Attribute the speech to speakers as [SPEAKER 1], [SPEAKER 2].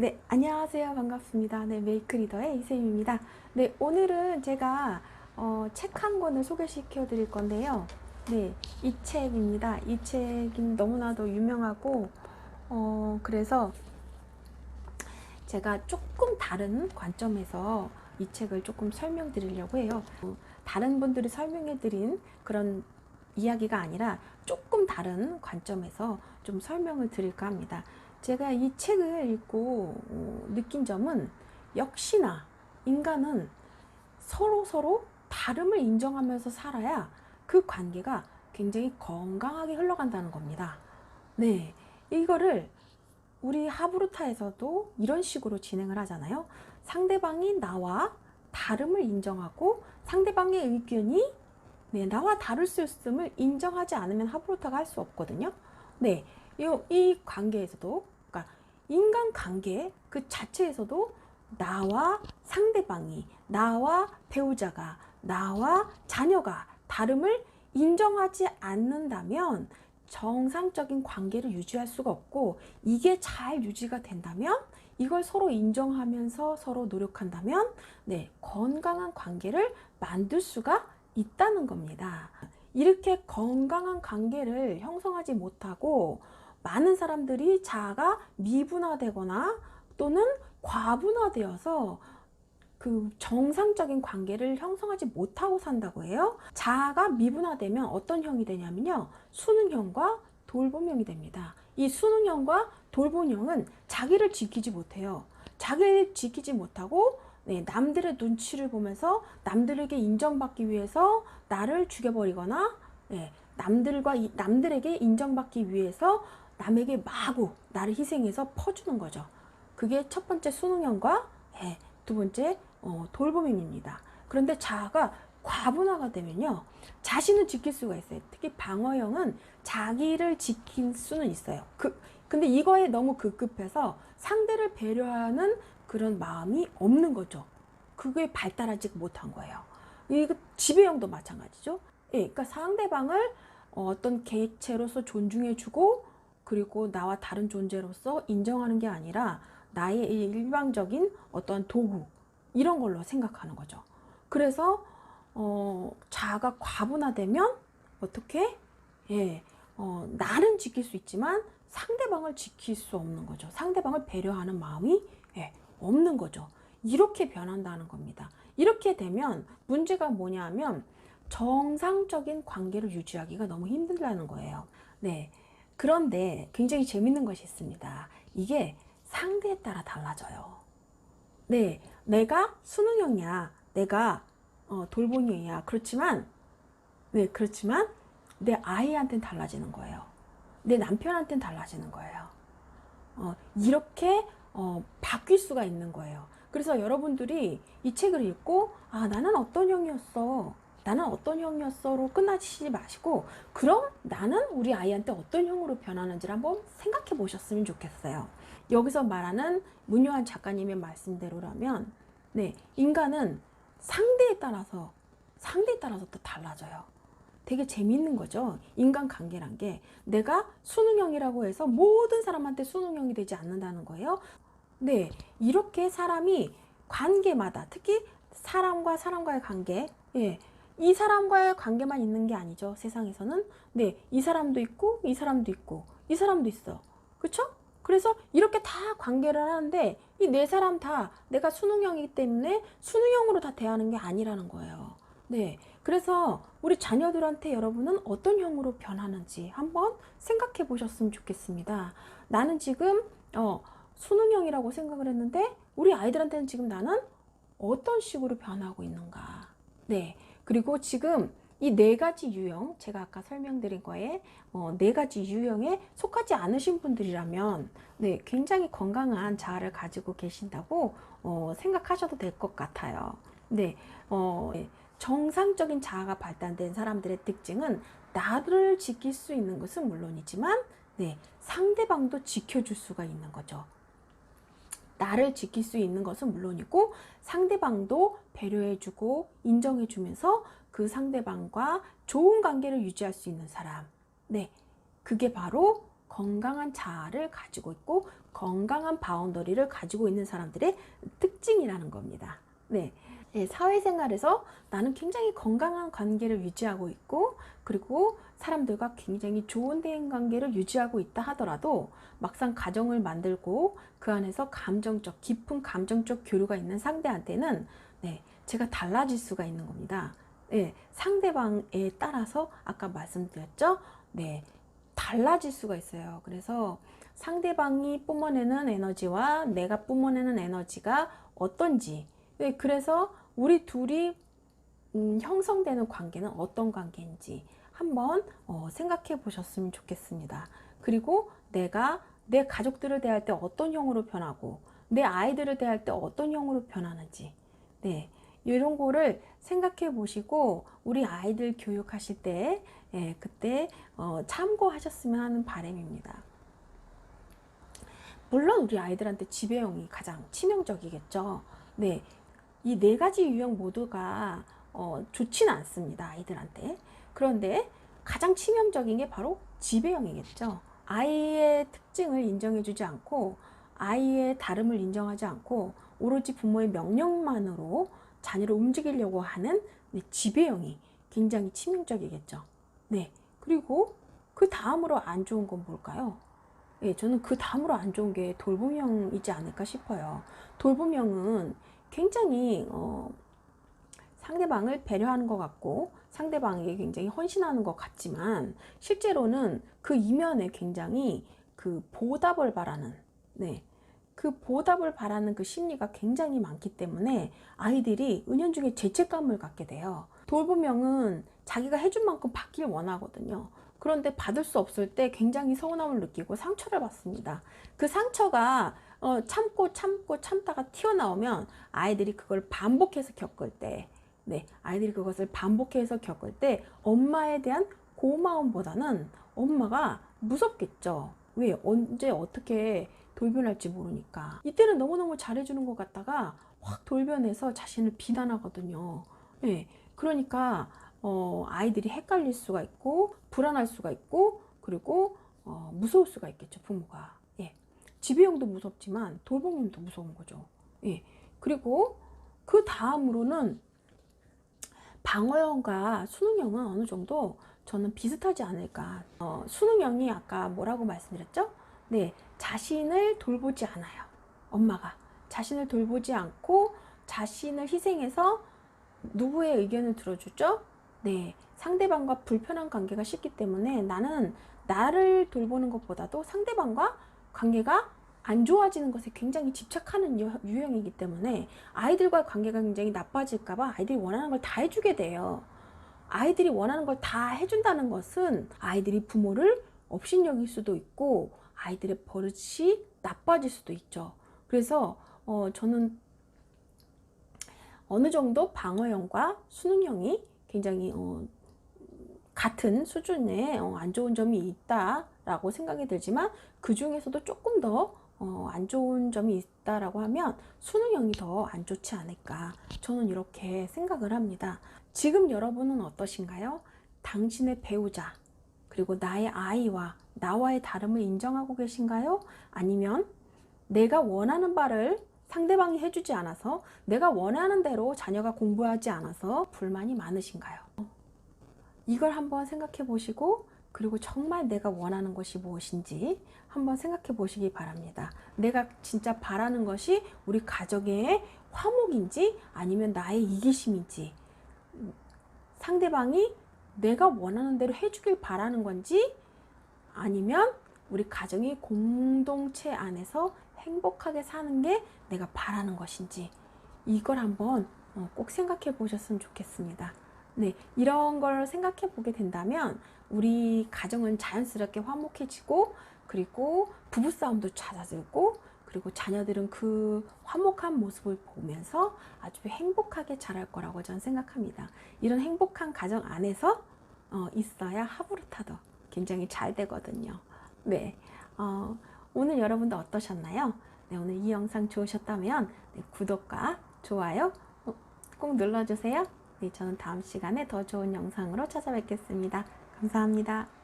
[SPEAKER 1] 네, 안녕하세요. 반갑습니다. 네, 메이크 리더의 이쌤입니다. 네, 오늘은 제가 어, 책 한 권을 소개시켜 드릴 건데요. 네, 이 책입니다. 이 책이 너무나도 유명하고, 어, 그래서 제가 조금 다른 관점에서 이 책을 조금 설명드리려고 해요. 어, 다른 분들이 설명해 드린 그런 이야기가 아니라 조금 다른 관점에서 좀 설명을 드릴까 합니다. 제가 이 책을 읽고 어, 느낀 점은 역시나 인간은 서로 서로 다름을 인정하면서 살아야 그 관계가 굉장히 건강하게 흘러간다는 겁니다. 네. 이거를 우리 하브루타에서도 이런 식으로 진행을 하잖아요. 상대방이 나와 다름을 인정하고 상대방의 의견이 네, 나와 다를 수 있음을 인정하지 않으면 하브루타가 할 수 없거든요. 네. 이, 이 관계에서도, 그러니까 인간 관계 그 자체에서도 나와 상대방이, 나와 배우자가, 나와 자녀가 다름을 인정하지 않는다면 정상적인 관계를 유지할 수가 없고 이게 잘 유지가 된다면 이걸 서로 인정하면서 서로 노력한다면 네, 건강한 관계를 만들 수가 있다는 겁니다. 이렇게 건강한 관계를 형성하지 못하고 많은 사람들이 자아가 미분화되거나 또는 과분화되어서 그 정상적인 관계를 형성하지 못하고 산다고 해요. 자아가 미분화되면 어떤 형이 되냐면요. 수능형과 돌봄형이 됩니다. 이 수능형과 돌봄형은 자기를 지키지 못해요. 자기를 지키지 못하고 네, 남들의 눈치를 보면서 남들에게 인정받기 위해서 나를 죽여버리거나 네, 남들과 이- 남들에게 인정받기 위해서 남에게 마구 나를 희생해서 퍼주는 거죠. 그게 첫 번째 수능형과 예, 두 번째 어, 돌봄형입니다. 그런데 자아가 과분화가 되면요, 자신을 지킬 수가 있어요. 특히 방어형은 자기를 지킬 수는 있어요. 그 근데 이거에 너무 급급해서 상대를 배려하는 그런 마음이 없는 거죠. 그게 발달하지 못한 거예요. 이거 지배형도 마찬가지죠. 예, 그러니까 상대방을 어, 어떤 개체로서 존중해주고 그리고 나와 다른 존재로서 인정하는 게 아니라 나의 일방적인 어떤 도구 이런 걸로 생각하는 거죠. 그래서 어, 자아가 과분화되면 어떻게 예, 어, 나는 지킬 수 있지만 상대방을 지킬 수 없는 거죠. 상대방을 배려하는 마음이 예, 없는 거죠. 이렇게 변한다는 겁니다. 이렇게 되면 문제가 뭐냐면 정상적인 관계를 유지하기가 너무 힘들다는 거예요. 네. 그런데 굉장히 재밌는 것이 있습니다. 이게 상대에 따라 달라져요. 네. 내가 수능형이야. 내가 어, 돌봄형이야. 그렇지만, 네. 그렇지만 내 아이한테는 달라지는 거예요. 내 남편한테는 달라지는 거예요. 어, 이렇게 어, 바뀔 수가 있는 거예요. 그래서 여러분들이 이 책을 읽고 아 나는 어떤 형이었어 나는 어떤 형이었어로 끝나시지 마시고 그럼 나는 우리 아이한테 어떤 형으로 변하는지를 한번 생각해 보셨으면 좋겠어요. 여기서 말하는 문요한 작가님의 말씀대로라면 네 인간은 상대에 따라서 상대에 따라서 또 달라져요. 되게 재밌는 거죠. 인간관계란 게 내가 수능형이라고 해서 모든 사람한테 수능형이 되지 않는다는 거예요. 네, 이렇게 사람이 관계마다 특히 사람과 사람과의 관계, 예, 이 사람과의 관계만 있는 게 아니죠. 세상에서는 네, 이 사람도 있고 이 사람도 있고 이 사람도 있어. 그렇죠? 그래서 이렇게 다 관계를 하는데 이 네 사람 다 내가 수능형이기 때문에 수능형으로 다 대하는 게 아니라는 거예요. 네. 그래서 우리 자녀들한테 여러분은 어떤 형으로 변하는지 한번 생각해 보셨으면 좋겠습니다. 나는 지금, 어, 수능형이라고 생각을 했는데, 우리 아이들한테는 지금 나는 어떤 식으로 변하고 있는가. 네. 그리고 지금 이 네 가지 유형, 제가 아까 설명드린 거에, 어, 네 가지 유형에 속하지 않으신 분들이라면, 네, 굉장히 건강한 자아를 가지고 계신다고, 어, 생각하셔도 될 것 같아요. 네, 어, 네. 정상적인 자아가 발달된 사람들의 특징은 나를 지킬 수 있는 것은 물론이지만 네, 상대방도 지켜줄 수가 있는 거죠. 나를 지킬 수 있는 것은 물론이고 상대방도 배려해주고 인정해주면서 그 상대방과 좋은 관계를 유지할 수 있는 사람. 네, 그게 바로 건강한 자아를 가지고 있고 건강한 바운더리를 가지고 있는 사람들의 특징이라는 겁니다. 네. 네, 사회생활에서 나는 굉장히 건강한 관계를 유지하고 있고 그리고 사람들과 굉장히 좋은 대인 관계를 유지하고 있다 하더라도 막상 가정을 만들고 그 안에서 감정적 깊은 감정적 교류가 있는 상대한테는 네, 제가 달라질 수가 있는 겁니다. 네, 상대방에 따라서 아까 말씀드렸죠? 네, 달라질 수가 있어요. 그래서 상대방이 뿜어내는 에너지와 내가 뿜어내는 에너지가 어떤지 네, 그래서 우리 둘이 음, 형성되는 관계는 어떤 관계인지 한번 어, 생각해 보셨으면 좋겠습니다. 그리고 내가 내 가족들을 대할 때 어떤 형으로 변하고 내 아이들을 대할 때 어떤 형으로 변하는지 네 이런 거를 생각해 보시고 우리 아이들 교육하실 때 예, 그때 어, 참고하셨으면 하는 바람입니다. 물론 우리 아이들한테 지배형이 가장 치명적이겠죠. 네, 이 네 가지 유형 모두가 어, 좋지는 않습니다. 아이들한테. 그런데 가장 치명적인 게 바로 지배형이겠죠. 아이의 특징을 인정해주지 않고 아이의 다름을 인정하지 않고 오로지 부모의 명령만으로 자녀를 움직이려고 하는 네, 지배형이 굉장히 치명적이겠죠. 네. 그리고 그 다음으로 안 좋은 건 뭘까요? 예, 저는 그 다음으로 안 좋은 게 돌봄형이지 않을까 싶어요. 돌봄형은 굉장히 어, 상대방을 배려하는 것 같고 상대방에게 굉장히 헌신하는 것 같지만 실제로는 그 이면에 굉장히 그 보답을 바라는 네. 그 보답을 바라는 그 심리가 굉장히 많기 때문에 아이들이 은연중에 죄책감을 갖게 돼요. 돌봄형은 자기가 해준 만큼 받길 원하거든요. 그런데 받을 수 없을 때 굉장히 서운함을 느끼고 상처를 받습니다. 그 상처가 어, 참고 참고 참다가 튀어나오면 아이들이 그걸 반복해서 겪을 때, 네, 아이들이 그것을 반복해서 겪을 때 엄마에 대한 고마움보다는 엄마가 무섭겠죠. 왜? 언제 어떻게 돌변할지 모르니까. 이때는 너무너무 잘해주는 것 같다가 확 돌변해서 자신을 비난하거든요. 네, 그러니까 어, 아이들이 헷갈릴 수가 있고 불안할 수가 있고 그리고 어, 무서울 수가 있겠죠 부모가 예. 지배형도 무섭지만 돌봄형도 무서운 거죠. 예. 그리고 그 다음으로는 방어형과 수능형은 어느 정도 저는 비슷하지 않을까. 어, 수능형이 아까 뭐라고 말씀드렸죠? 네 자신을 돌보지 않아요. 엄마가. 자신을 돌보지 않고 자신을 희생해서 누구의 의견을 들어주죠? 네, 상대방과 불편한 관계가 싫기 때문에 나는 나를 돌보는 것보다도 상대방과 관계가 안 좋아지는 것에 굉장히 집착하는 유형이기 때문에 아이들과 관계가 굉장히 나빠질까봐 아이들이 원하는 걸 다 해주게 돼요. 아이들이 원하는 걸 다 해준다는 것은 아이들이 부모를 업신여길 수도 있고 아이들의 버릇이 나빠질 수도 있죠. 그래서 어, 저는 어느 정도 방어형과 수능형이 굉장히 어, 같은 수준의 어, 안 좋은 점이 있다라고 생각이 들지만 그 중에서도 조금 더 어, 안 좋은 점이 있다라고 하면 수능형이 더 안 좋지 않을까 저는 이렇게 생각을 합니다. 지금 여러분은 어떠신가요? 당신의 배우자 그리고 나의 아이와 나와의 다름을 인정하고 계신가요? 아니면 내가 원하는 바를 상대방이 해주지 않아서 내가 원하는 대로 자녀가 공부하지 않아서 불만이 많으신가요? 이걸 한번 생각해 보시고 그리고 정말 내가 원하는 것이 무엇인지 한번 생각해 보시기 바랍니다. 내가 진짜 바라는 것이 우리 가족의 화목인지 아니면 나의 이기심인지 상대방이 내가 원하는 대로 해주길 바라는 건지 아니면 우리 가정이 공동체 안에서 행복하게 사는 게 내가 바라는 것인지 이걸 한번 어, 꼭 생각해 보셨으면 좋겠습니다. 네, 이런 걸 생각해 보게 된다면 우리 가정은 자연스럽게 화목해지고 그리고 부부싸움도 잦아들고 그리고 자녀들은 그 화목한 모습을 보면서 아주 행복하게 자랄 거라고 저는 생각합니다. 이런 행복한 가정 안에서 어, 있어야 하부르타도 굉장히 잘 되거든요. 네, 어, 오늘 여러분도 어떠셨나요? 네, 오늘 이 영상 좋으셨다면 네, 구독과 좋아요 꼭 눌러주세요. 네, 저는 다음 시간에 더 좋은 영상으로 찾아뵙겠습니다. 감사합니다.